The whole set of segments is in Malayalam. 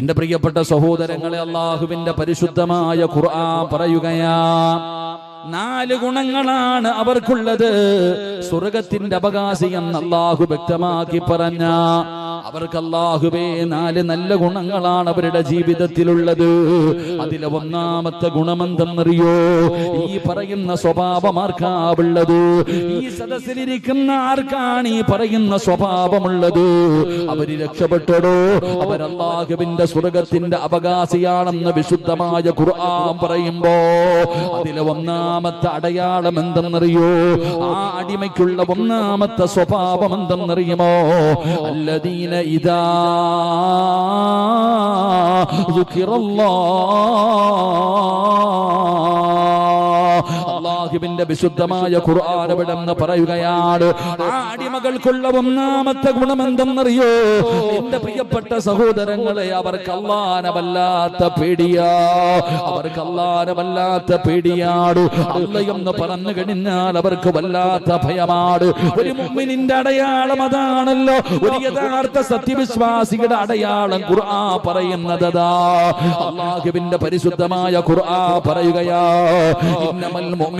എന്റെ പ്രിയപ്പെട്ട സഹോദരങ്ങളെ അള്ളാഹുവിന്റെ പരിശുദ്ധമായ ഖുർആൻ പറയുകയാ നാല് ഗുണങ്ങളാണ് അവർക്കുള്ളത്. സ്വർഗത്തിന്റെ അവകാശി എന്ന് അള്ളാഹു വ്യക്തമാക്കി പറഞ്ഞ അവർക്ക് അല്ലാഹുവേ നാല് നല്ല ഗുണങ്ങളാണ് അവരുടെ ജീവിതത്തിലുള്ളത്. അതിലെ ഒന്നാമത്തെ ഗുണമെന്തെന്നറിയോ? ഈ പറയുന്ന സ്വഭാവം ആർക്കാവുള്ളത് ഈ സദസ്സിലിരിക്കുന്ന ആർക്കാണ് ഈ പറയുന്ന സ്വഭാവമുള്ളത്? അവർ രക്ഷപ്പെട്ടടോ? അവരല്ലാഹുവിന്റെ സ്വർഗത്തിന്റെ അവകാശിയാണെന്ന് വിശുദ്ധമായ ഖുർആൻ പറയുമ്പോ അതിലെ ഒന്നാമത്തെ അടയാളം എന്തെന്നറിയോ? ആ അടിമയ്ക്കുള്ള ഒന്നാമത്തെ സ്വഭാവം എന്തെന്നറിയുമോ? അല്ലദീന ഇതാ അള്ളാഹുവിന്റെ വിശുദ്ധമായ ഖുർആൻ ഇവിടെ പറയുകയാണ്. അടിമകൾക്കുള്ള ഒന്നാമത്തെ ഗുണമെന്തെന്നറിയോ? എന്റെ പ്രിയപ്പെട്ട സഹോദരങ്ങളെ അവർക്ക് അള്ളാനമല്ലാത്ത പേടിയാ. അവർക്ക് അള്ളാനമല്ലാത്ത പേടിയാട്. അല്ലയെന്ന് പറഞ്ഞു കഴിഞ്ഞാൽ അവർക്ക് വല്ലാത്ത ഭയമാണ് ഒരു മുമ്മിനിന്റെ അടയാളം അതാണല്ലോ. ഒരു യഥാർത്ഥ സത്യവിശ്വാസിയുടെ അടയാളം ഖുർആ പറയുന്നതാ അള്ളാഹുവിന്റെ പരിശുദ്ധമായ ഖുർആ പറയുകയാ. ഇന്നമൽ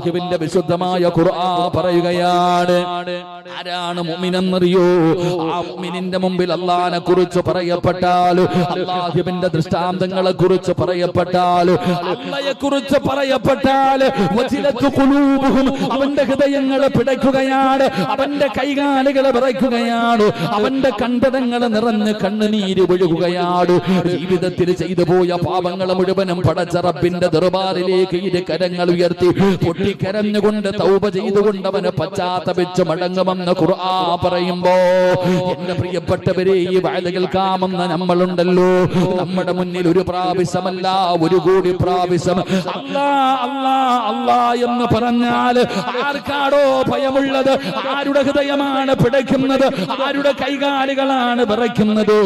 അള്ളാഹുവിന്റെ വിശുദ്ധമായ ഖുർആ പറയുകയാണ്. ആരാണ് മുമിനെന്നറിയോ ആ മുമിനിന്റെ മുമ്പിൽ അള്ളാഹിനെ കുറിച്ച് പറയപ്പെട്ടാൽ അള്ളാഹുവിന്റെ ദൃഷ്ടാന്തങ്ങളെ കുറിച്ച് പറയപ്പെട്ടാൽ അള്ളയെ കുറിച്ച് പറയപ്പെട്ടാൽ അവന്റെ ഹൃദയങ്ങളെ പിടയ്ക്കുകയാണ് അവന്റെ കൈകാലുകളെ വിറയ്ക്കുകയാണ് അവന്റെ കണ്ടതങ്ങൾ നിറഞ്ഞ് കണ്ണുനീര് ഒഴുകുകയാണ്. ജീവിതത്തിൽ ചെയ്തു പോയ പാപങ്ങളെ മുഴുവനും പടച്ചറപ്പിന്റെ ദർബാറിലേക്ക് ഇരു കരങ്ങൾ ഉയർത്തി പൊട്ടിക്കരഞ്ഞുകൊണ്ട് തൗബ ചെയ്തുകൊണ്ട് അവന് പശ്ചാത്തപിച്ച് മടങ്ങുമെന്ന് ഖുർആ പറയുമ്പോ എന്റെ പ്രിയപ്പെട്ടവരെ ഈ വയല കേൾക്കാമെന്ന് നമ്മളുണ്ടല്ലോ. നമ്മുടെ മുന്നിൽ ഒരു പ്രാവശ്യമല്ല ഒരു കൂടി പ്രാവശ്യം. അല്ലാ അല്ലാ അല്ലാ എന്ന് പറഞ്ഞാൽ ആർക്കാടോ ഭയമുള്ളത്? ആരുടെ ഹൃദയമാണ് പിടയ്ക്കുന്നത്? ആരുടെ കൈകാലുകളാണ് വിറയ്ക്കുന്നത്?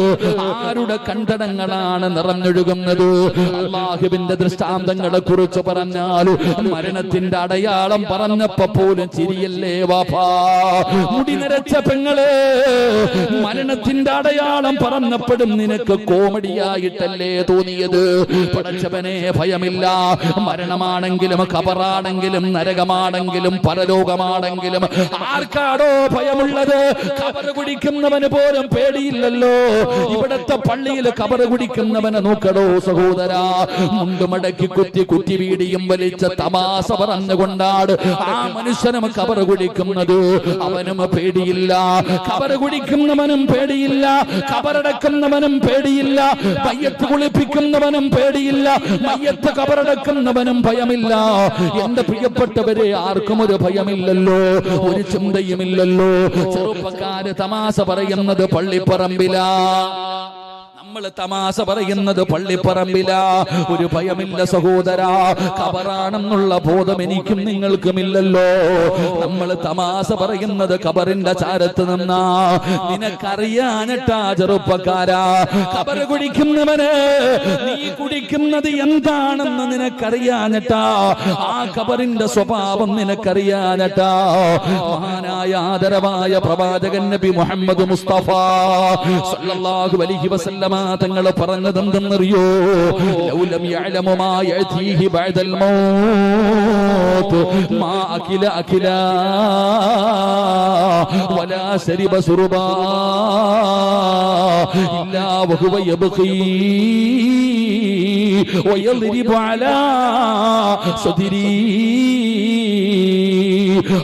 ആരുടെ കണ്ടടങ്ങളാണ് നിറഞ്ഞൊഴുകുന്നത്? അള്ളാഹുവിന്റെ ദൃഷ്ടാന്തങ്ങളെ കുറിച്ച് പറഞ്ഞാൽ മരണത്തിന്റെ അടയാളം പറഞ്ഞപ്പോ പോലും ചിരിയല്ലേ വാപ്പാ. മുടി നിരച്ച പെങ്ങളെ മരണത്തിന്റെ അടയാളം പറഞ്ഞപ്പോഴും നിനക്ക് കോമഡിയായിട്ടല്ലേ തോന്നിയത്? പടച്ചവനെ ഭയമില്ല. മരണമാണെങ്കിലും കബറാണെങ്കിലും നരകമാണെങ്കിലും പരലോകമാണെങ്കിലും ആർക്കാടോ ഭയമുള്ളത്? കബറ് കുടിക്കുന്നവന് പോലും പേടിയില്ലല്ലോ. ഇവിടത്തെ പള്ളിയിൽ കബറ് കുടിക്കുന്നവനെ നോക്കടോ സഹോദരാ. മുണ്ടുമടക്കി കുത്തി കുത്തി വീടിയും വലിച്ച തമാസ പറഞ്ഞുകൊണ്ടാണ് ആ മനുഷ്യനും കബറ് കുടിക്കുന്നത്. അവനും പേടിയില്ല. കബറ് കുടിക്കുന്നവനും പേടിയില്ല. കബറടക്കുന്നവനും പേടിയില്ല. മയ്യത്ത് കുളിപ്പിക്കുന്നവനും പേടിയില്ല. മയ്യത്ത് കബറടക്കുന്നവനും ഭയമില്ല. എന്റെ പ്രിയപ്പെട്ടവരെ ആർക്കും ഒരു ഭയമില്ലല്ലോ. ഒരു ചിന്തയുമില്ലല്ലോ. ചെറുപ്പക്കാര് തമാശ പറയുന്നത് പള്ളിപ്പറമ്പിലാ. നമ്മൾ തമാശ പറയുന്നത് പള്ളിപ്പറമ്പില. ഒരു ഭയമില്ല സഹോദര കബറാണെന്നുള്ള ബോധം എനിക്കും നിങ്ങൾക്കുമില്ലല്ലോ. നമ്മൾ തമാശ പറയുന്നത് കബറിന്റെ ചാരത്ത് നിന്നാ. നിനക്കറിയാനട്ടാ ചെറുപ്പക്കാരാ. കബർ കുടിക്കുന്നവന് നീ കുടിക്കുന്നത് എന്താണെന്ന് നിനക്കറിയാനട്ടാ. ആ കബറിന്റെ സ്വഭാവം നിനക്കറിയാനട്ടാ. മഹാനായ ആദരവായ പ്രവാചകൻ നബി മുഹമ്മദ് മുസ്തഫ സല്ലല്ലാഹു അലൈഹി വസല്ലമ തങ്ങൾ പറഞ്ഞത് എന്തെന്നറിയോ ലൗലം യഅലമു മാ യഅതീഹി ബഅദൽ മൗത്ത് മാ അകില അകില വലാ ശരിബ സുറുബാ ഇല്ലാ വഹുവ യബ്ഖീ ويضرب على صدري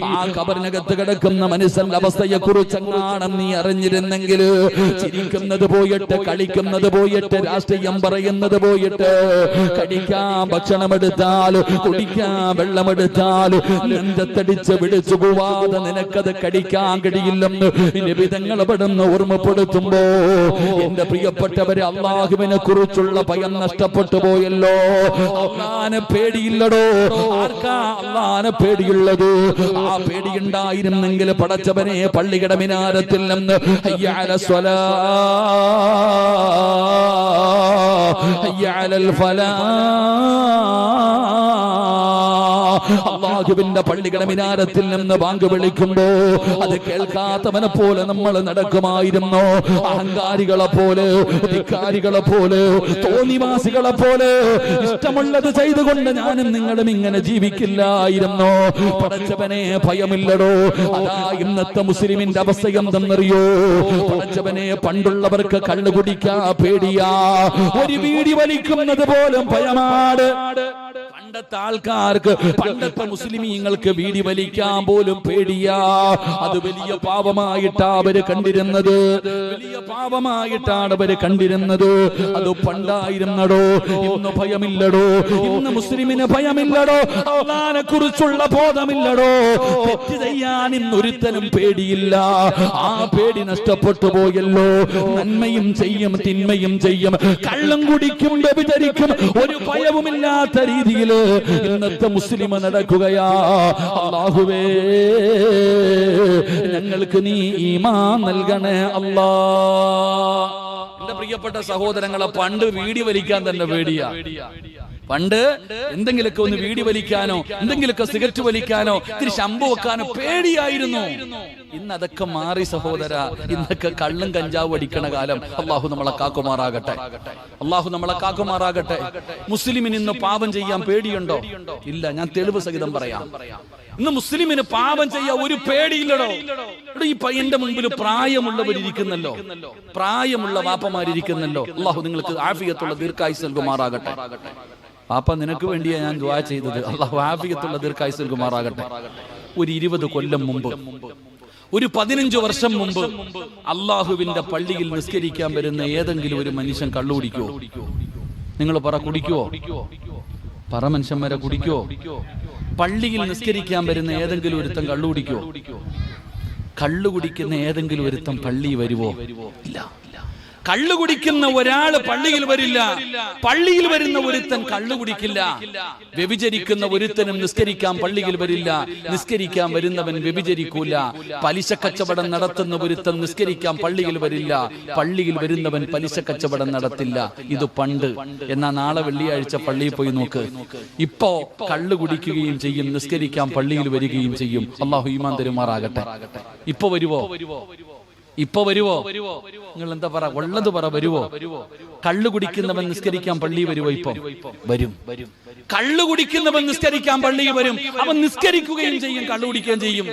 ആ കബറിനകത്ത് കിടക്കുന്ന മനുഷ്യന്റെ അവസ്ഥയെ കുറിച്ചെങ്ങാണം നീ അറിഞ്ഞിരുന്നെങ്കിൽ ചിരിക്കുന്നത് പോയിട്ട് കളിക്കുന്നത് പോയിട്ട് രാഷ്ട്രീയം പറയുന്നത് പോയിട്ട് കടിക്കാൻ ഭക്ഷണമെടുത്താൽ കുടിക്കാൻ വെള്ളമെടുത്താൽ നെഞ്ചത്തടിച്ച് വിളിച്ചു പോവാതെ നിനക്കത് കടിക്കാൻ കഴിയില്ലെന്ന് നിബിതങ്ങൾ പെടുന്ന ഓർമ്മപ്പെടുത്തുമ്പോ എന്റെ പ്രിയപ്പെട്ടവരെ അള്ളാഹുവിനെ കുറിച്ചുള്ള ഭയം നഷ്ടപ്പെട്ടു പോയല്ലോ. അള്ളാനെ പേടിയില്ലടോ. ആർക്കാ അള്ളാനെ പേടിയുള്ളത്? ആ പേടിയുണ്ടായിരുന്നെങ്കിൽ പടച്ചവനെ പള്ളിയുടെ മിനാരത്തിൽ നിന്ന് അയ്യാലൽ സ്വലാ ഫലാ. അള്ളാഹുവിന്റെ പള്ളിയുടെ മിനാരത്തിൽ നിന്ന് ബാങ്ക് വിളിക്കുമ്പോ അത് കേൾക്കാത്തവനെ പോലെ നമ്മൾ നടക്കുമായിരുന്നു. അഹങ്കാരികളെ പോലെ ധിക്കാരികളെ പോലെ തോന്നിവാസികളെ പോലെ ഇഷ്ടമുള്ളത് ചെയ്തുകൊണ്ട് ഞാനും നിങ്ങളും ഇങ്ങനെ ജീവിക്കില്ലായിരുന്നു. പടച്ചവനെ ഭയമില്ലടോ. അതാ ഇന്നത്തെ മുസ്ലിമിന്റെ അവസ്ഥ എന്തെന്നറിയോ? പടച്ചവനെ പണ്ടുള്ളവർക്ക് കള്ളു കുടിക്കാ പേടിയാ. ഒരു വീടി വലിക്കുന്നത് പോലും ഭയമാണ്. പണ്ടത്തെ ആൾക്കാർക്ക് പണ്ടത്തെ മുസ്ലിമീങ്ങൾക്ക് വീടി വലിക്കാൻ പോലും പേടിയാ. അത് വലിയ പാപമായിട്ടാ അവർ കണ്ടിരുന്നത്. വലിയ പാപമായിട്ടാണ് അവർ കണ്ടിരുന്നത്. അത് പണ്ടായിരുന്നടോ ഇന്ന് ഭയമില്ലടോ ഇന്ന് മുസ്ലിമിന് ഭയമില്ലടോ അള്ളാനെ കുറിച്ചുള്ള ബോധമില്ലടോ. തെറ്റ് ചെയ്യാൻ ഇന്നൊരുത്തനും പേടിയില്ല. ആ പേടി നഷ്ടപ്പെട്ടു പോയല്ലോ. നന്മയും ചെയ്യും തിന്മയും ചെയ്യും. കള്ളം കുടിക്കും വ്യഭിചരിക്കും. ഒരു ഭയവുമില്ലാത്ത രീതിയിൽ ഇന്നത്തെ മുസ്ലിം നടക്കുകയാ. അള്ളാഹുവേ ഞങ്ങൾക്ക് നീ ഈമാ നൽകണേ അല്ലാ. എന്റെ പ്രിയപ്പെട്ട സഹോദരങ്ങളെ പണ്ട് വീടി വലിക്കാൻ തന്നെ പേടിയാ. പണ്ട് എന്തെങ്കിലുമൊക്കെ ഒന്ന് വീടി വലിക്കാനോ എന്തെങ്കിലുമൊക്കെ സിഗരറ്റ് വലിക്കാനോ ഇത്തിരി ശമ്പു വെക്കാനോ പേടിയായിരുന്നു. ഇന്ന് അതൊക്കെ മാറി സഹോദര ഇന്നൊക്കെ കള്ളും കഞ്ചാവും അടിക്കണ കാലം. അള്ളാഹു നമ്മളെ കാക്കുമാറാകട്ടെ. അള്ളാഹു നമ്മളെ കാക്കുമാറാകട്ടെ. മുസ്ലിമിന് ഇന്ന് പാപം ചെയ്യാൻ പേടിയുണ്ടോ? ഇല്ല ഞാൻ തെളിവ് സഹിതം പറയാം. ഇന്ന് മുസ്ലിമിന് പാപം ചെയ്യാൻ ഒരു പേടിയില്ലടോ. ഈ പയ്യന്റെ മുമ്പിൽ പ്രായമുള്ളവരിയ്ക്കുന്നല്ലോ പ്രായമുള്ള വാപ്പമാരിയ്ക്കുന്നല്ലോ അള്ളാഹു നിങ്ങൾക്ക് ആഫിയത്തുള്ള ദീർഘായുസ് നൽകുമാറാകട്ടെ. പാപ്പ നിനക്ക് വേണ്ടിയാ ഞാൻ ദ്വാ ചെയ്തത്. അള്ളാഹു ആഫിയത്തുള്ള ദീർഘായുസ് കുമാറാകട്ടെ ഒരു ഇരുപത് കൊല്ലം മുമ്പ് ഒരു പതിനഞ്ചു വർഷം മുമ്പ് അള്ളാഹുവിന്റെ പള്ളിയിൽ നിസ്കരിക്കാൻ വരുന്ന ഏതെങ്കിലും ഒരു മനുഷ്യൻ കള്ളു കുടിക്കുവോ? നിങ്ങൾ പറ കുടിക്കുവോ? പറ മനുഷ്യന്മാരെ കുടിക്കോ പള്ളിയിൽ നിസ്കരിക്കാൻ വരുന്ന ഏതെങ്കിലും ഒരുത്തൻ കള്ളു കുടിക്കുവോ? കള്ളു കുടിക്കുന്ന ഏതെങ്കിലും ഒരുത്തൻ പള്ളി വരുവോ? ഇല്ല. കള്ളു കുടിക്കുന്ന ഒരാൾ പള്ളിയിൽ വരില്ല. പള്ളിയിൽ വരുന്ന ഒരുത്തൻ കള്ളു കുടിക്കില്ല. വ്യഭിചരിക്കുന്ന ഒരുത്തനും നിസ്കരിക്കാൻ പള്ളിയിൽ വരില്ല. നിസ്കരിക്കാൻ വരുന്നവൻ വ്യഭിചരിക്കൂല. പലിശ കച്ചവടം നടത്തുന്ന ഒരുത്തൻ നിസ്കരിക്കാൻ പള്ളിയിൽ വരില്ല. പള്ളിയിൽ വരുന്നവൻ പലിശ കച്ചവടം നടത്തില്ല. ഇത് പണ്ട്. എന്നാ നാളെ വെള്ളിയാഴ്ച പള്ളിയിൽ പോയി നോക്ക്. ഇപ്പോ കള്ളു കുടിക്കുകയും ചെയ്യും. നിസ്കരിക്കാൻ പള്ളിയിൽ വരികയും ചെയ്യും. അള്ളാഹു ഈമാൻ തരുമാറാകട്ടെ. ഇപ്പൊ വരുവോ? ഇപ്പൊ വരുവോ? നിങ്ങൾ എന്താ പറ? ഉള്ളത് പറ? വരുവോ? കള്ളു കുടിക്കുന്നവൻ നിസ്കരിക്കാൻ പള്ളി വരുവോ ഇപ്പൊ? വരും. കള്ളു കുടിക്കുന്നവൻ നിസ്കരിക്കാൻ പള്ളി വരും. അവൻ നിസ്കരിക്കുകയും ചെയ്യും കള്ളു കുടിക്കുകയും ചെയ്യും.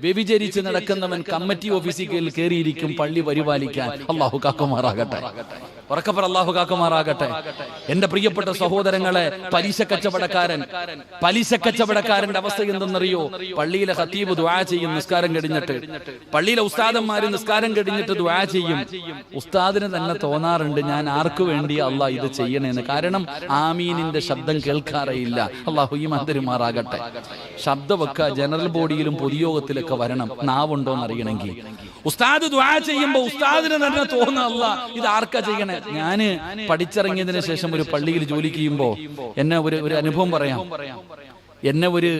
വ്യഭിചരിച്ച് നടക്കുന്നവൻ കമ്മിറ്റി ഓഫീസിൽ കയറിയിരിക്കും പള്ളി പരിപാലിക്കാൻ. അള്ളാഹു കാക്കുമാറാകട്ടെ. ഉറക്കപ്പറ അള്ളാഹു കാക്കുമാറാകട്ടെ. എന്റെ പ്രിയപ്പെട്ട സഹോദരങ്ങളെ പലിശ കച്ചവടക്കാരൻ പലിശ കച്ചവടക്കാരന്റെ അവസ്ഥ എന്തെന്നറിയോ? പള്ളിയിലെ ഹത്തീബ് ദ്വാ ചെയ്യും നിസ്കാരം കഴിഞ്ഞിട്ട്. പള്ളിയിലെ ഉസ്താദന്മാര് നിസ്കാരം കഴിഞ്ഞിട്ട് ദ്വാ ചെയ്യും. ഉസ്താദിന് തന്നെ തോന്നാറുണ്ട് ഞാൻ ആർക്കു വേണ്ടി അള്ളാഹ് ഇത് ചെയ്യണേന്ന്? കാരണം ആമീനിന്റെ ശബ്ദം കേൾക്കാറേയില്ല. അള്ളാഹു ഈ മന്ദിരമാറാകട്ടെ ശബ്ദമൊക്കെ ജനറൽ ബോഡിയിലും പൊതുയോഗത്തിലൊക്കെ വരണം. നാവുണ്ടോന്ന് അറിയണമെങ്കിൽ ഉസ്താദ് ദ്വാ ചെയ്യുമ്പോൾ ഉസ്താദിന് തന്നെ തോന്നുന്ന അല്ല ഇത് ആർക്കാ ചെയ്യണേ? ഞാൻ പഠിച്ചിറങ്ങിയതിന് ശേഷം ഒരു പള്ളിയിൽ ജോലി ചെയ്യുമ്പോൾ എന്നെ ഒരു ഒരു അനുഭവം പറയാം. എന്നെ ഒരു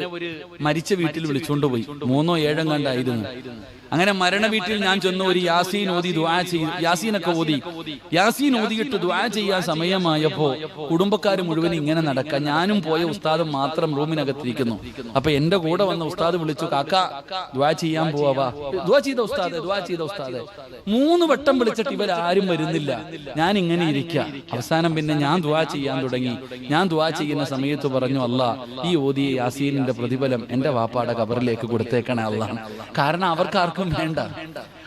മരിച്ച വീട്ടിൽ വിളിച്ചുകൊണ്ട് പോയി. മൂന്നോ ഏഴോ കണ്ടായിരുന്നു അങ്ങനെ മരണ വീട്ടിൽ ഞാൻ ചെന്ന് ഒരു യാസീൻ ഓതി ദ്വാ ചെയ്ത് യാസീനൊക്കെ ഓതി. യാസീൻ ഓതിയിട്ട് ദ്വാ ചെയ്യാൻ സമയമായപ്പോ കുടുംബക്കാർ മുഴുവൻ ഇങ്ങനെ നടക്ക ഞാനും പോയ ഉസ്താദ് മാത്രം റൂമിനകത്തിരിക്കുന്നു. അപ്പൊ എന്റെ കൂടെ വന്ന ഉസ്താദ് വിളിച്ചു കാക്ക ദ്വാ ചെയ്യാൻ പോവാ ദ്വാ ചെയ്ത ഉസ്താദ് ദ്വാ ചെയ്ത ഉസ്താദ്. മൂന്ന് വട്ടം വിളിച്ചിട്ട് ഇവരാരും വരുന്നില്ല. ഞാൻ ഇങ്ങനെ ഇരിക്ക. അവസാനം പിന്നെ ഞാൻ ദ്വാ ചെയ്യാൻ തുടങ്ങി. ഞാൻ ദ്വാ ചെയ്യുന്ന സമയത്ത് പറഞ്ഞു അല്ല ഈ ഓതിയ യാസീനിന്റെ പ്രതിഫലം എന്റെ വാപ്പാടെ കബറിലേക്ക് കൊടുത്തേക്കണേ അല്ല കാരണം അവർക്കാർക്കും വേണ്ട.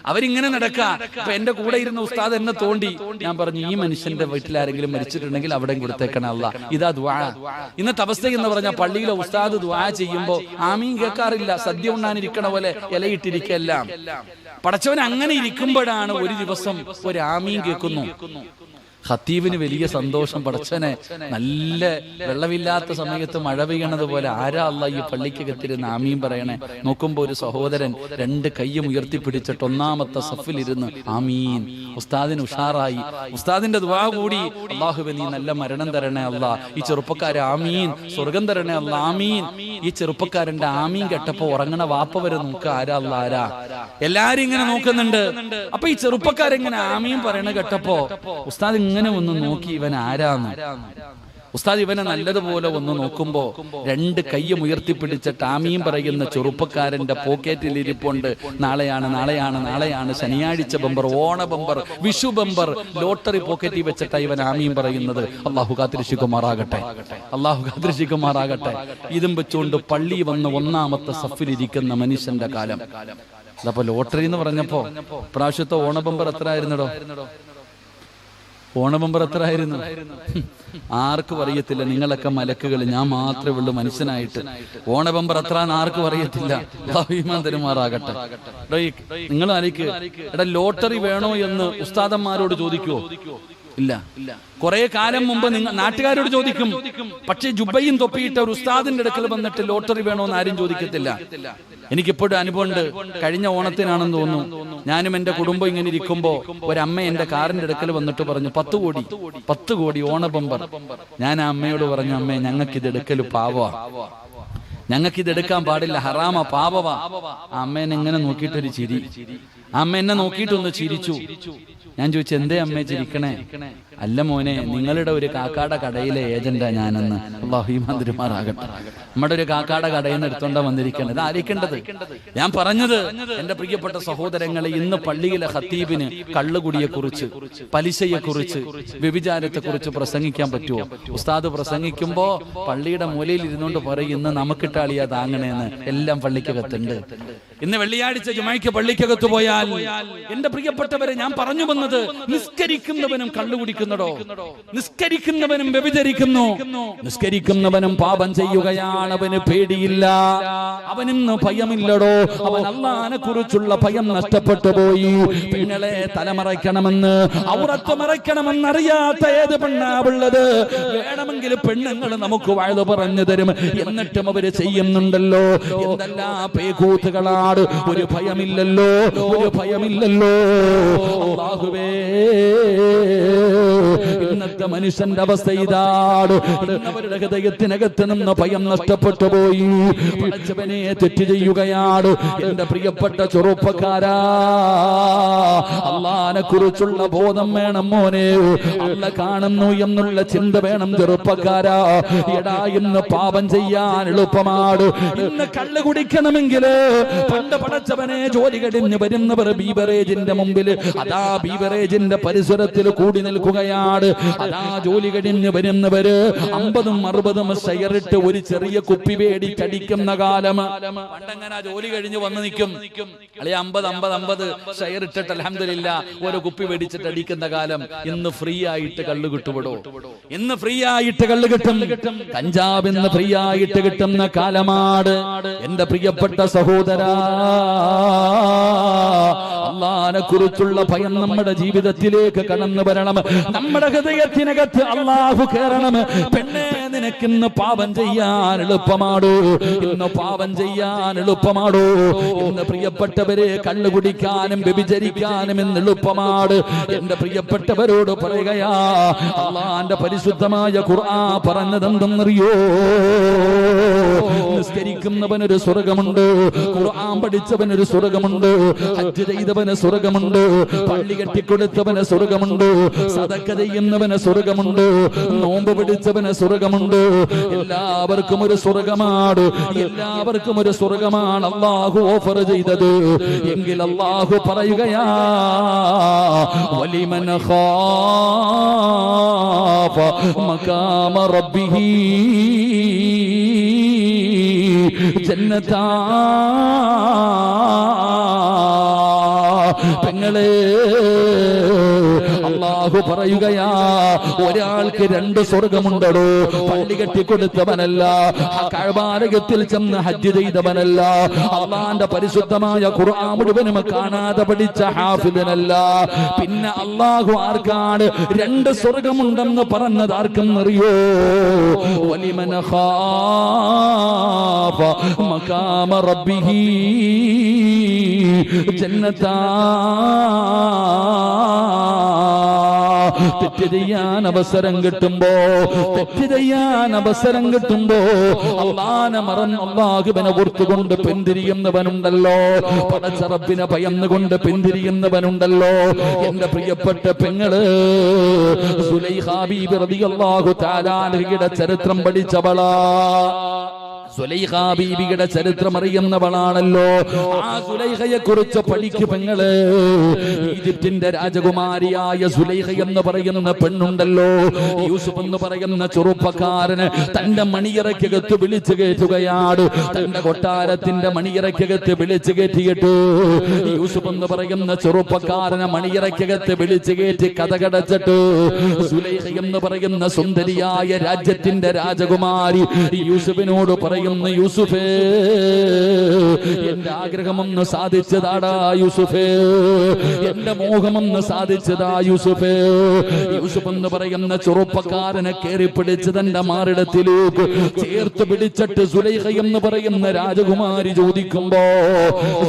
അവരിങ്ങനെ നടക്ക. അപ്പൊ എന്റെ കൂടെ ഇരുന്ന ഉസ്താദ് എന്നെ തോണ്ടി. ഞാൻ പറഞ്ഞു ഈ മനുഷ്യന്റെ വീട്ടിൽ ആരെങ്കിലും മരിച്ചിട്ടുണ്ടെങ്കിൽ അവിടെ കൊടുത്തേക്കണ അല്ല ഇതാ ദ്വാ ഇന്നത്തെ അവസ്ഥ എന്ന് പറഞ്ഞ പള്ളിയിലെ ഉസ്താദ് ദ്വാ ചെയ്യുമ്പോ ആമീൻ കേൾക്കാറില്ല. സദ്യ ഉണ്ണാനിരിക്കണ പോലെ ഇലയിട്ടിരിക്കെല്ലാം പടച്ചവൻ അങ്ങനെ ഇരിക്കുമ്പോഴാണ് ഒരു ദിവസം ഒരു ആമീൻ കേൾക്കുന്നു. ഖത്തീബിന് വലിയ സന്തോഷം. പടച്ചനെ നല്ല വെള്ളമില്ലാത്ത സമയത്ത് മഴ പെയ്യണത് പോലെ ആരാ അല്ല ഈ പള്ളിക്കകത്തിരുന്ന് ആമീൻ പറയണേ. നോക്കുമ്പോ ഒരു സഹോദരൻ രണ്ട് കയ്യും ഉയർത്തിപ്പിടിച്ചിട്ട് ഒന്നാമത്തെ സഫിൽ സഫിലിരുന്ന് ആമീൻ. ഉസ്താദിന് ഉഷാറായി. ഉസ്താദിന്റെ ദുവാ കൂടി അള്ളാഹുബെ നീ നല്ല മരണം തരണേ അല്ല ഈ ചെറുപ്പക്കാരെ ആമീൻ. സ്വർഗം തരണേ അല്ല ആമീൻ. ഈ ചെറുപ്പക്കാരന്റെ ആമീൻ കെട്ടപ്പോ ഉറങ്ങണ വാപ്പ വരെ നോക്ക് ആരാ അല്ല ആരാ എല്ലാരും ഇങ്ങനെ നോക്കുന്നുണ്ട്. അപ്പൊ ഈ ചെറുപ്പക്കാരെങ്ങനെ ആമീൻ പറയണ കേട്ടപ്പോ ഉസ്താദ് ഇങ്ങനെ ഒന്ന് നോക്കി ഇവൻ ആരാന്ന്? ഉസ്താദ് ഇവനെ നല്ലതുപോലെ ഒന്ന് നോക്കുമ്പോ രണ്ട് കയ്യും ഉയർത്തിപ്പിടിച്ചിട്ട് ആമീൻ പറയുന്ന ചെറുപ്പക്കാരന്റെ പോക്കറ്റിൽ ഇരിപ്പുണ്ട്. നാളെയാണ് നാളെയാണ് നാളെയാണ് ശനിയാഴ്ച ബമ്പർ ഓണ ബമ്പർ വിഷു ബമ്പർ ലോട്ടറി പോക്കറ്റിൽ വെച്ചിട്ട് ഇവൻ ആമിയും പറയുന്നത്. അള്ളാഹു കാത്തിരിശിക്കുമാറാകട്ടെ അള്ളാഹു കാത്തിരിശിക്കുമാറാകട്ടെ ഇതും വെച്ചുകൊണ്ട് പള്ളി വന്ന് ഒന്നാമത്തെ സഫിലിരിക്കുന്ന മനുഷ്യന്റെ കാലം. അതപ്പോ ലോട്ടറി എന്ന് പറഞ്ഞപ്പോ പ്രാവശ്യത്തെ ഓണബമ്പർ എത്ര ആയിരുന്നടോ ഓണബമ്പർ എത്ര ആയിരുന്നു ആർക്കും അറിയത്തില്ല നിങ്ങളൊക്കെ മലക്കുകൾ. ഞാൻ മാത്രമേ ഉള്ളൂ മനുഷ്യനായിട്ട്. ഓണബമ്പർ എത്ര ആർക്കും അറിയത്തില്ല അഭിമാൻ തരുമാറാകട്ടെ നിങ്ങൾ ആലേക്ക് എടാ ലോട്ടറി വേണോ എന്ന് ഉസ്താദന്മാരോട് ചോദിക്കുവോ ഇല്ല. കുറെ കാലം മുമ്പ് നിങ്ങൾ നാട്ടുകാരോട് ചോദിക്കും പക്ഷേ ജുബയും തൊപ്പിയിട്ട ഒരു ഉസ്താദിന്റെ അടുക്കൽ വന്നിട്ട് ലോട്ടറി വേണോ എന്ന് ആരും ചോദിക്കത്തില്ല. എനിക്കിപ്പോഴും അനുഭവമുണ്ട്. കഴിഞ്ഞ ഓണത്തിനാണെന്ന് തോന്നുന്നു. ഞാനും എന്റെ കുടുംബം ഇങ്ങനെ ഇരിക്കുമ്പോ ഒരമ്മ എന്റെ കാറിന്റെ അടുക്കൽ വന്നിട്ട് പറഞ്ഞു പത്ത് കോടി. പത്ത് കോടി ഓണ ബമ്പർ ഞാൻ ആ അമ്മയോട് പറഞ്ഞു അമ്മേ ഞങ്ങൾക്ക് ഇത് എടുക്കൽ പാവാ. ഞങ്ങൾക്ക് ഇത് എടുക്കാൻ പാടില്ല. ഹറാമ പാപവ. അമ്മ അമ്മേനെ ഇങ്ങനെ നോക്കിയിട്ടൊരു ചിരി. അമ്മ എന്നെ നോക്കിയിട്ടൊന്ന് ചിരിച്ചു. ഞാൻ ചോദിച്ചു എന്തേ അമ്മേ ചിരിക്കണേ? അല്ല മോനെ നിങ്ങളുടെ ഒരു കാക്കാട കടയിലെ ഏജന്റാ ഞാനെന്ന്. അള്ളാഹിമാതിരുമാറാകട്ടെ നമ്മുടെ ഒരു കാക്കാട കടയിൽ നിന്ന് എടുത്തോണ്ടാ വന്നിരിക്കേണ്ടത് ഇത് ആയിരിക്കേണ്ടത് ഞാൻ പറഞ്ഞത് എന്റെ പ്രിയപ്പെട്ട സഹോദരങ്ങളെ ഇന്ന് പള്ളിയിലെ ഹത്തീബിന് കള്ളുകുടിയെ കുറിച്ച് പലിശയെ കുറിച്ച് വ്യഭിചാരത്തെ കുറിച്ച് പ്രസംഗിക്കാൻ പറ്റുമോ? ഉസ്താദ് പ്രസംഗിക്കുമ്പോ പള്ളിയുടെ മൂലയിൽ ഇരുന്നുകൊണ്ട് പറയും ഇന്ന് നമുക്കിട്ടാളിയാ താങ്ങണേന്ന്. എല്ലാം പള്ളിക്ക് പള്ളിക്കകത്തുണ്ട്. ഇന്ന് വെള്ളിയാഴ്ച ജുമായിക്ക് പള്ളിക്കകത്ത് പോയാൽ എന്റെ പ്രിയപ്പെട്ടവരെ ഞാൻ പറഞ്ഞു വന്നത് നിസ്കരിക്കുന്നവനും കള്ളു കുടിക്കുന്നടോ നിസ്കരിക്കുന്നവനും വ്യഭിചരിക്കുന്നു. നിസ്കരിക്കുന്നവനും പാപം ചെയ്യുകയാണ്. അവന് പേടിയില്ല. അവനിന്ന് ഭയമില്ലടോ. അവൻ അള്ളാനെ കുറിച്ചുള്ള ഭയം നഷ്ടപ്പെട്ടു പോയി. പെങ്ങളെ തലമറയ്ക്കണമെന്ന് ഔറത്ത് മറയ്ക്കണമെന്ന് അറിയാത്ത ഏത് പെണ്ണാവുള്ളത് വേണമെങ്കിൽ പെണ്ണുങ്ങൾ നമുക്ക് വാഴ പറഞ്ഞു തരും. എന്നിട്ടും അവർ ചെയ്യുന്നുണ്ടല്ലോ. എന്തെല്ലാ പേകൂത്തുകളാണ് ഒരു ഭയമില്ലല്ലോ. ഒരു ഭയമില്ലല്ലോ. അല്ലാഹുവേ ഇന്നത്തെ മനുഷ്യന്റെ അവസ്ഥ ഇതാണ്. അവരുടെ ഹൃദയത്തിനകത്ത് നിന്ന് ഭയം നഷ്ടപ്പെട്ടു പോയി. പഠിച്ചവനെ തെറ്റ് ചെയ്യുകയാണ്. എന്റെ പ്രിയപ്പെട്ട ചെറുപ്പക്കാരാ അള്ളാനെ കുറിച്ചുള്ള ബോധം വേണം മോനെ. അല്ല കാണുന്നു എന്നുള്ള ചിന്ത വേണം ചെറുപ്പക്കാരാ. എടാ ഇന്ന് പാപം ചെയ്യാൻ എളുപ്പമാണ്. ഇന്ന് കള്ള് കുടിക്കണമെങ്കിൽ പണ്ട് പടച്ചവനെ ജോലി കഴിഞ്ഞ് വരുന്നവർ ബീവറേജിന്റെ മുമ്പിൽ അതാ ബീവറേജിന്റെ പരിസരത്തിൽ കൂടി നിൽക്കുകയാണ് അതാ ജോലി കഴിഞ്ഞ് വരുന്നവര് അമ്പതും അറുപതും ഷെയറിട്ട് ഒരു ചെറിയ കുപ്പി വേടിച്ചടിക്കുന്ന കാലം. പണ്ടങ്ങനെ ജോലി കഴിഞ്ഞ് വന്ന് നിൽക്കും. അല്ലെ അമ്പത് അമ്പത് അമ്പത് ഷെയർ ഇട്ടിട്ട് അലഹമില്ല ഒരു കുപ്പി മേടിച്ചിട്ട് അടിക്കുന്ന കാലം. ഇന്ന് ഫ്രീ ആയിട്ട് കള്ളു കിട്ടുവിടോ? ഇന്ന് ഫ്രീ ആയിട്ട് കള്ളു കിട്ടും. കഞ്ചാബ് ഇന്ന് ഫ്രീ ആയിട്ട് കിട്ടുന്ന കാലമാണ്. എന്റെ പ്രിയപ്പെട്ട സഹോദരാ അള്ളാനെ കുറിച്ചുള്ള ഭയം നമ്മുടെ ജീവിതത്തിലേക്ക് കടന്നു വരണം. നമ്മുടെ ഹൃദയത്തിനകത്ത് അള്ളാഹു കയറണം പെണ്ണെ നിനക്കിന്ന് പാപം ചെയ്യാൻ എളുപ്പമാടോ? ഇന്ന് പാപം ചെയ്യാൻ എളുപ്പമാടോ? ഇന്ന് പ്രിയപ്പെട്ടവരെ കള്ളു കുടിക്കാനും വ്യഭിചരിക്കാനും ഇന്ന് എളുപ്പമാട്. എന്റെ പ്രിയപ്പെട്ടവരോട് പറയുകയാ അള്ളാന്റെ പരിശുദ്ധമായ ഖുർആ പറഞ്ഞതെന്തെന്നറിയോ? നിസ്കരിക്കുന്നവനൊരു സ്വർഗമുണ്ട് ഖുർആൻ പഠിച്ചവനൊരു സ്വർഗമുണ്ട് ഹജ്ജ് ചെയ്തവന് സ്വർഗമുണ്ട് പള്ളി കെട്ടിക്കൊടുത്തവന് സ്വർഗമുണ്ട് സതക്ക ചെയ്യുന്നവന് സ്വർഗമുണ്ട് നോമ്പ് പിടിച്ചവന് സ്വർഗമുണ്ട് എല്ലാവർക്കും ഒരു സ്വർഗമാണ് എല്ലാവർക്കും ഒരു സ്വർഗമാണ് അള്ളാഹു ഓഫർ ചെയ്തത്. എങ്കിൽ അള്ളാഹു പറയുകയാ വലിമൻ റബ്ബിഹി ജന്നതാ പെങ്ങളെ അള്ളാഹു പറയുകയാ ഒരാൾക്ക് രണ്ട് സ്വർഗമുണ്ടടോ പള്ളി കെട്ടിക്കൊടുത്തവനല്ല ആ കഴബാലകത്തിൽ ചെന്ന് ഹജ്ജ് ചെയ്തവനല്ല അള്ളാന്റെ പരിശുദ്ധമായ ഖുർആൻ മുഴുവനും കാണാതെ പഠിച്ച ഹാഫിദനല്ല. പിന്നെ അള്ളാഹു ആർക്കാണ് രണ്ട് സ്വർഗമുണ്ടെന്ന് പറഞ്ഞത് ആർക്കെന്നറിയോ? വലിമന ഖാഫ മഖാമ റബ്ബിഹി. തെറ്റ് ചെയ്യാൻ അവസരം കിട്ടുമ്പോ തെറ്റ് ചെയ്യാൻ അവസരം കിട്ടുമ്പോ അള്ളാനെ മറന്ന് അള്ളാഹുബനെ ഓർത്തുകൊണ്ട് പിന്തിരിയുന്നവനുണ്ടല്ലോ. പടച്ചറപ്പിനെ ഭയന്നുകൊണ്ട് പിന്തിരിയുന്നവനുണ്ടല്ലോ. എന്റെ പ്രിയപ്പെട്ട പെങ്ങൾ സുലൈഹാബി തആല അൻഹയുടെ ചരിത്രം പഠിച്ചവളാ. സുലൈഖാ ബീബിയുടെ ചരിത്രം അറിയുന്നവളാണല്ലോ ആ സുലൈഹയെ കുറിച്ച് പഠിക്കു പെങ്ങൾ. ഈജിപ്തിന്റെ രാജകുമാരിയായ സുലൈഹ എന്ന് പറയുന്ന പെണ്ണുണ്ടല്ലോ. യൂസുഫ് എന്ന് പറയുന്ന ചെറുപ്പക്കാരന് തന്റെ മണിയറയ്ക്കകത്ത് വിളിച്ചു കയറ്റുകയാണ്. തന്റെ കൊട്ടാരത്തിന്റെ മണിയറയ്ക്കകത്ത് വിളിച്ചു കയറ്റിയിട്ട് യൂസുഫ് എന്ന് പറയുന്ന ചെറുപ്പക്കാരനെ മണിയറയ്ക്കകത്ത് വിളിച്ചു കയറ്റി കഥ കടച്ചിട്ട് സുലൈഖ എന്ന് പറയുന്ന സുന്ദരിയായ രാജ്യത്തിന്റെ രാജകുമാരി യൂസുഫിനോട് പറയുന്നു യൂസുഫേ. എന്റെ ആഗ്രഹമൊന്ന് സാധിച്ചതാടാ യൂസുഫേ. എന്റെ മോഹമൊന്ന് സാധിച്ചതാ യൂസുഫേ. യൂസുഫ് എന്ന് പറയുന്ന ചെറുപ്പക്കാരനെ കയറി പിടിച്ചത് എന്റെ മാറിടത്തിലേക്ക്. ചേർത്ത് പിടിച്ചിട്ട് സുലൈഖ എന്ന് പറയുന്ന രാജകുമാരി ചോദിക്കുമ്പോ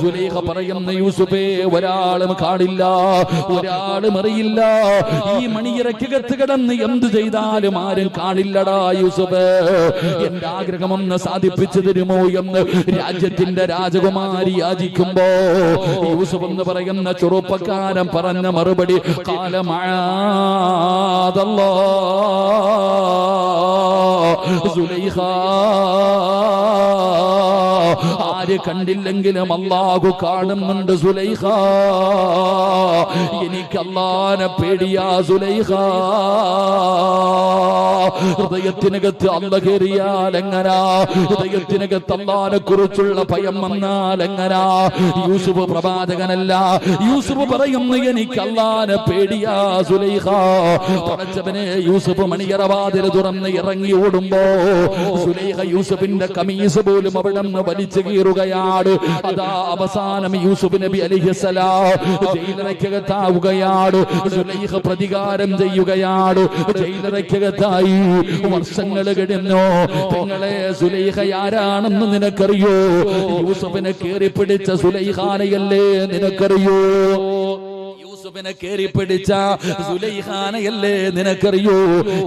സുലൈഖ പറയുന്ന യൂസുഫേ ഒരാളും കാണില്ല ഒരാളും അറിയില്ല. ഈ മണിയിറക്കകത്ത് കിടന്ന് എന്ത് ചെയ്താലും ആരും കാണില്ലടാ യൂസുഫ്. എന്റെ ആഗ്രഹമൊന്ന് സാധിപ്പിച്ചു തരുമോ എന്ന് രാജ്യത്തിന്റെ രാജകുമാരി യാചിക്കുമ്പോ യൂസുഫ് എന്ന് പറയുന്ന ചെറുപ്പക്കാരൻ പറഞ്ഞ മറുപടി കാലമാതല്ലോ ആര് കണ്ടില്ലെങ്കിലും അള്ളാഹു കാണുന്നുണ്ട് സുലൈഹ. എനിക്ക് അള്ളാനെ പേടിയാ സുലൈഹ. ഹൃദയത്തിനകത്ത് അല്ല കയറിയാൽ എങ്ങനാ? ഹൃദയത്തിനകത്ത് അള്ളാനെ കുറിച്ചുള്ള ഭയം വന്നാൽ എങ്ങനാ? യൂസുഫ് പ്രവാചകനല്ല. യൂസുഫ് പറയുന്നു എനിക്ക് അള്ളാനെ പേടിയാ സുലൈഹ. പടച്ചവനെ യൂസുഫ് മണിയറവാതിൽ തുറന്ന് ഇറങ്ങി ഓടുമ്പോ സുലൈഖ യൂസുഫിന്റെ കമീസ് പോലും അവിടെ നിന്ന് വലിച്ചു കീറുകയാണ് അതാ അവസാനം യൂസുഫ് നബി അലിഹസലാ ജയിലറയ്ക്കകത്താവുകയാണ് പ്രതികാരം ചെയ്യുകയാണ് ജയിലറയ്ക്കകത്തായി വർഷങ്ങൾ കിടന്നോ നിങ്ങളെ സുലൈഹ ആരാണെന്ന് നിനക്കറിയോ? യൂസഫിനെ കയറി പിടിച്ച സുലൈഹാനയല്ലേ നിനക്കറിയോ? യൂസുഫിനെ കേറി പിടിച്ച സുലൈഖാനയല്ലേ നിനക്കറിയോ?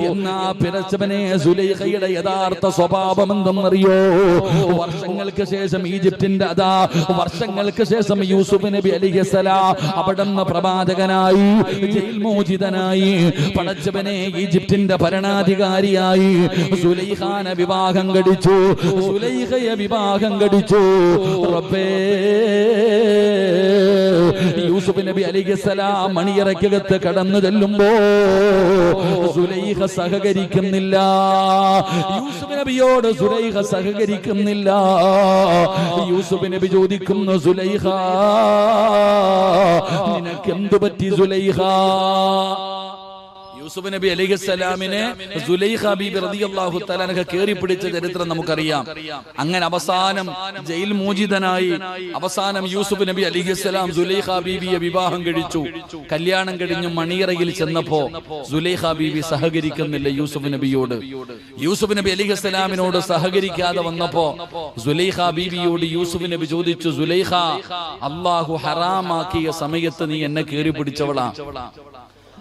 എന്നാ പിറച്ചവനെ സുലൈഖയുടെ യഥാർത്ഥ സ്വഭാവം എന്തെന്നറിയോ വർഷങ്ങൾക്ക് ശേഷം ഈജിപ്തിന്റെ അതാ വർഷങ്ങൾക്ക് ശേഷം യൂസുഫ് നബി അലിഹസല അവിടുന്ന് പ്രവാചകനായി ജയിൽ മോചിതനായി പടച്ചവനെ ഈജിപ്തിന്റെ ഭരണാധികാരിയായി സുലൈഹാന വിവാഹം കടിച്ചു സുലൈഖയെ വിവാഹം കടിച്ചു. റബ്ബേ യൂസുഫ് നബി അലിഖലാം മണിയറയ്ക്കകത്ത് കടന്നു ചെല്ലുമ്പോ സുലൈഹ സഹകരിക്കുന്നില്ല. യൂസുഫ് നബിയോട് സുലൈഹ സഹകരിക്കുന്നില്ല. യൂസുഫ് നബി ചോദിക്കുന്നു സുലൈഹ നിനക്കെന്തു പറ്റി സുലൈഹ? യൂസുഫ് നബി അലൈഹിസ്സലാമിനെ സുലൈഖ ബീബി റളിയല്ലാഹു തആല കേറി പിടിച്ച ചരിത്രം നമുക്കറിയാം. അങ്ങനെ അവസാനം ജയിൽ മോചിതനായി അവസാനം യൂസുഫ് നബി അലിഹിസ്സലാം സുലൈഖ ബീബിയെ വിവാഹം കഴിച്ചു. കല്യാണം കഴിഞ്ഞ് മണിയറയിൽ ചെന്നപ്പോ സുലൈഖ ബീബി സഹകരിക്കുന്നില്ല യൂസുഫ് നബിയോട്. യൂസുഫ് നബി അലിഹിസ്സലാമിനോട് സഹകരിക്കാതെ വന്നപ്പോ സുലൈഖ ബീബിയോട് യൂസുഫ് നബി ചോദിച്ചു സുലൈഖ അള്ളാഹു ഹറാമാക്കിയ സമയത്ത് നീ എന്നെ കേറി പിടിച്ചവളാ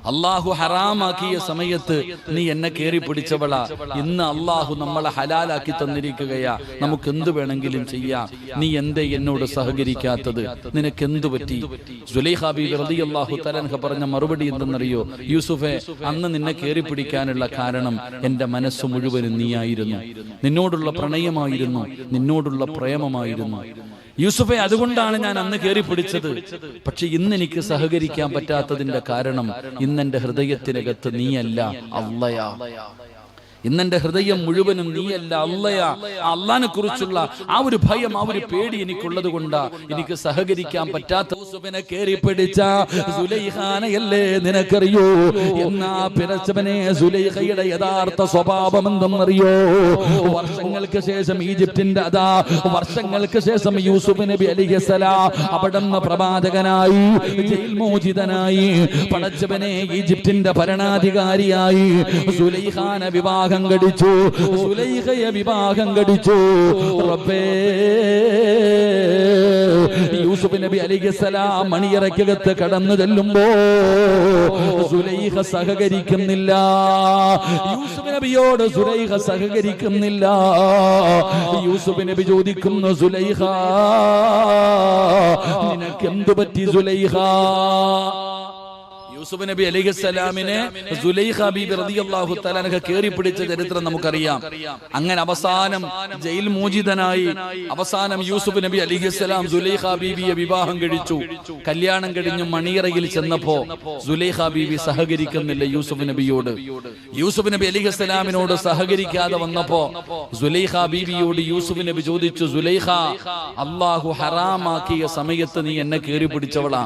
അള്ളാഹു ഹറാമാക്കിയ സമയത്ത് നീ എന്നെ കയറി പിടിച്ചവളാ. ഇന്ന് അള്ളാഹു നമ്മളെ ഹലാലാക്കി തന്നിരിക്കുകയാ. നമുക്ക് എന്ത് വേണമെങ്കിലും ചെയ്യാം. നീ എന്തേ എന്നോട് സഹകരിക്കാത്തത്? നിനക്ക് എന്തു പറ്റി അള്ളാഹു തലൻഹ പറഞ്ഞ മറുപടി എന്തെന്നറിയോ? യൂസുഫെ അന്ന് നിന്നെ കയറി പിടിക്കാനുള്ള കാരണം എന്റെ മനസ്സ് മുഴുവനും നീയായിരുന്നു. നിന്നോടുള്ള പ്രണയമായിരുന്നു. നിന്നോടുള്ള പ്രേമമായിരുന്നു. യൂസുഫെ അതുകൊണ്ടാണ് ഞാൻ അന്ന് കയറി പിടിച്ചത്. പക്ഷെ ഇന്ന് എനിക്ക് സഹകരിക്കാൻ പറ്റാത്തതിന്റെ കാരണം ഇന്ന് എന്റെ ഹൃദയത്തിനകത്ത് നീയല്ല അള്ളയാ. ഇന്നെന്റെ ഹൃദയം മുഴുവനും നീയല്ല അല്ലയാ. അള്ളാനെ കുറിച്ചുള്ള ആ ഒരു ഭയം ആ ഒരു പേടി എനിക്കുള്ളത് കൊണ്ടാ. എനിക്ക് സഹകരിക്കാൻ പറ്റാത്ത പിടിച്ച നിനക്കറിയോ? എന്നാ പിറച്ചവനെ സുലൈഖയുടെ യഥാർത്ഥ സ്വഭാവം. എന്തെന്നറിയോ വർഷങ്ങൾക്ക് ശേഷം ഈജിപ്തിന്റെ അതാ. വർഷങ്ങൾക്ക് ശേഷം യൂസുഫ് നബി അലിഹസല അവിടുന്ന് പ്രവാചകനായി ജയിൽ മോചിതനായി പടച്ചവനെ ഈജിപ്തിന്റെ ഭരണാധികാരിയായി സുലൈഹാന വിവാഹം കടിച്ചു. സുലൈഖയെ വിവാഹം കടിച്ചു. റബ്ബേ. യൂസുഫ് നബി അലൈഹിസ്സലാം മണിയറയ്ക്കകത്ത് കടന്നു ചെല്ലുമ്പോ സുലൈഹ സഹകരിക്കുന്നില്ല. യൂസുഫ് നബിയോട് സുലൈഹ സഹകരിക്കുന്നില്ല. യൂസുഫ് നബി ചോദിക്കുന്നു സുലൈഹ നിനക്ക് എന്തു പറ്റി സുലൈഖ യൂസുഫ് നബി അലൈഹിസ്സലാമിനെ സുലൈഖ ബീബി റളിയല്ലാഹു തആല കേറി പിടിച്ച ചരിത്രം നമുക്കറിയാം. അങ്ങനെ അവസാനം ജയിൽ മോചിതനായി അവസാനം യൂസുഫ് നബി അലിഹിസ്സലാം സുലൈഖ ബീബിയെ വിവാഹം കഴിച്ചു. കല്യാണം കഴിഞ്ഞ് മണിയറയിൽ ചെന്നപ്പോ സുലൈഖ ബീബി സഹകരിക്കുന്നില്ല യൂസുഫ് നബിയോട്. യൂസുഫ് നബി അലിഹിസ്സലാമിനോട് സഹകരിക്കാതെ വന്നപ്പോ സുലൈഖ ബീബിയോട് യൂസുഫ് നബി ചോദിച്ചു സുലൈഖ അല്ലാഹു ഹറാമാക്കിയ സമയത്ത് നീ എന്നെ കേറി പിടിച്ചവളാ?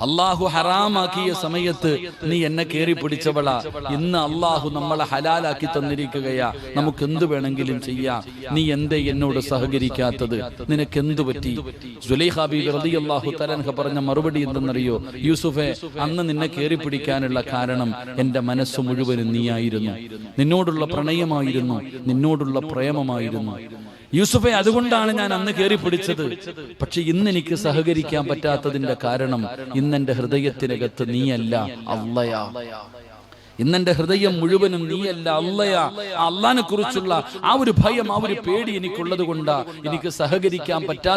അള്ളാഹു ഹറാമാക്കിയ സമയത്ത് നീ എന്നെ കേറി പിടിച്ചവളാ. ഇന്ന് അള്ളാഹു നമ്മളെ ഹലാലാക്കി തന്നിരിക്കുകയാ. നമുക്ക് എന്ത് വേണമെങ്കിലും ചെയ്യാം. നീ എന്തേ എന്നോട് സഹകരിക്കാത്തത്? നിനക്ക് എന്തു പറ്റി അള്ളാഹു തലൻഹ പറഞ്ഞ മറുപടി എന്തെന്നറിയോ? യൂസുഫെ അന്ന് നിന്നെ കേറി പിടിക്കാനുള്ള കാരണം എന്റെ മനസ്സ് മുഴുവനും നീയായിരുന്നു. നിന്നോടുള്ള പ്രണയമായിരുന്നു. നിന്നോടുള്ള പ്രേമമായിരുന്നു. യൂസുഫെ അതുകൊണ്ടാണ് ഞാൻ അന്ന് കയറി പിടിച്ചത്. പക്ഷെ ഇന്ന് എനിക്ക് സഹകരിക്കാൻ പറ്റാത്തതിന്റെ കാരണം ഇന്നെന്റെ ഹൃദയത്തിനകത്ത് നീയല്ല അള്ളയാ. ഇന്നെന്റെ ഹൃദയം മുഴുവനും നീയല്ല അല്ലയാ അള്ളാനെ കുറിച്ചുള്ള ആ ഒരു ഭയം ആ ഒരു പേടി എനിക്കുള്ളത് കൊണ്ടാ എനിക്ക് സഹകരിക്കാൻ പറ്റാത്ത